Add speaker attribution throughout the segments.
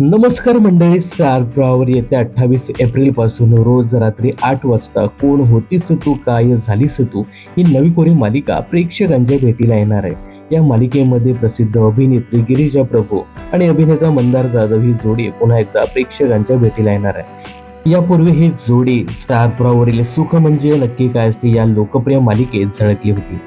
Speaker 1: नमस्कार मंडळी स्टार प्रवावर येत्या अठ्ठावीस एप्रिलपासून रोज रात्री आठ वाजता. कोण होतीस तू काय झालीस तू ही नवी कोरी मालिका प्रेक्षकांच्या भेटीला येणार आहे. या मालिकेमध्ये प्रसिद्ध अभिनेत्री गिरीजा प्रभू आणि अभिनेता मंदार जाधव ही जोडी पुन्हा एकदा प्रेक्षकांच्या भेटीला येणार आहे. यापूर्वी ही जोडी स्टार प्रवावरील सुख म्हणजे नक्की काय असते या लोकप्रिय मालिकेत झळकली होती.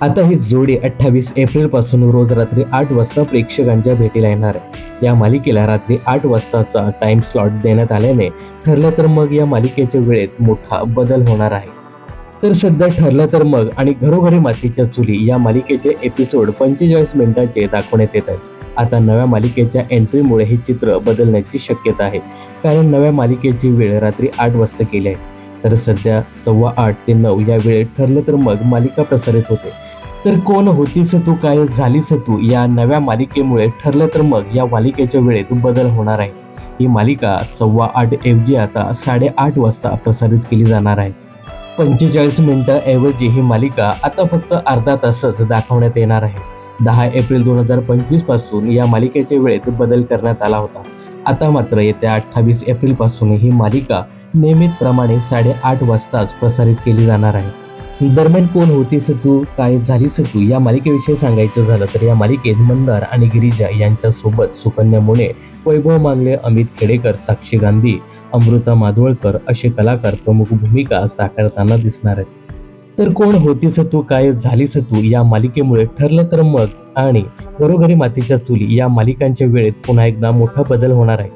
Speaker 1: आता ही जोडी अठ्ठावीस एप्रिलपासून रोज रात्री आठ वाजता प्रेक्षकांच्या भेटीला येणार आहे. या मालिकेला रात्री आठ वाजताचा टाइम स्लॉट देण्यात आल्याने ठरलं तर मग या मालिकेच्या वेळेत मोठा बदल होणार आहे. तर सध्या ठरलं तर मग आणि घरोघरी मातीच्या चुली या मालिकेचे एपिसोड पंचेचाळीस मिनिटाचे दाखवण्यात येत आहेत आता नव्या मालिकेच्या एंट्रीमुळे हे चित्र बदलण्याची शक्यता आहे. कारण नव्या मालिकेची वेळ रात्री आठ वाजता केली आहे. तर सध्या सव्वा आठ ते नऊ या वेळेत ठरलं तर मग मालिका प्रसारित होते. तर कोण होतीस तू काय झालीस तू या नव्या मालिकेमुळे ठरलं तर मग या मालिकेच्या वेळेत बदल होणार आहे. ही मालिका सव्वा आठ ऐवजी आता साडेआठ वाजता प्रसारित केली जाणार आहे. पंचेचाळीस मिनिटांऐवजी ही मालिका आता फक्त अर्धा तासच दाखवण्यात येणार आहे. दहा एप्रिल दोन हजार पंचवीसपासून या मालिकेच्या वेळेत बदल करण्यात आला होता. आता मात्र येत्या अठ्ठावीस एप्रिलपासून ही मालिका नियमितप्रमाणे साडेआठ वाजताच प्रसारित केली जाणार आहे. दरम्यान कोण होतीस तू काय झालीस तू या मालिकेविषयी सांगायचं झालं तर या मालिकेत मंदार आणि गिरिजा यांच्यासोबत सुकन्या मुने वैभव मांगले अमित खेडेकर साक्षी गांधी अमृता माधवळकर असे कलाकार प्रमुख भूमिका साकारताना दिसणार आहेत. तर कोण होतीस तू काय झालीस तू या मालिकेमुळे ठरलं तर मग आणि घरोघरी मातीच्या चुली या मालिकांच्या वेळेत पुन्हा एकदा मोठा बदल होणार आहे.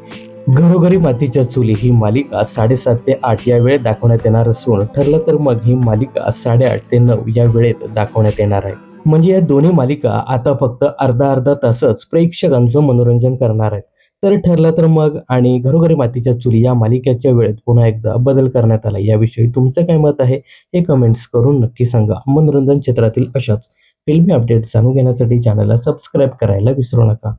Speaker 1: घरोघरी मातीच्या चुली ही मालिका साडेसात ते आठ या वेळेत दाखवण्यात येणार असून ठरलं तर मग ही मालिका साडेआठ ते नऊ या वेळेत दाखवण्यात येणार आहे. म्हणजे या दोन्ही मालिका आता फक्त अर्धा अर्धा तासच प्रेक्षकांचं मनोरंजन करणार आहेत. तर ठरलं तर मग आणि घरोघरी मातीच्या चुली या मालिकेच्या वेळेत पुन्हा एकदा बदल करण्यात आला. याविषयी तुमचं काय मत आहे हे कमेंट्स करून नक्की सांगा. मनोरंजन क्षेत्रातील अशाच फिल्मी अपडेट जाणून घेण्यासाठी चॅनलला सबस्क्राईब करायला विसरू नका.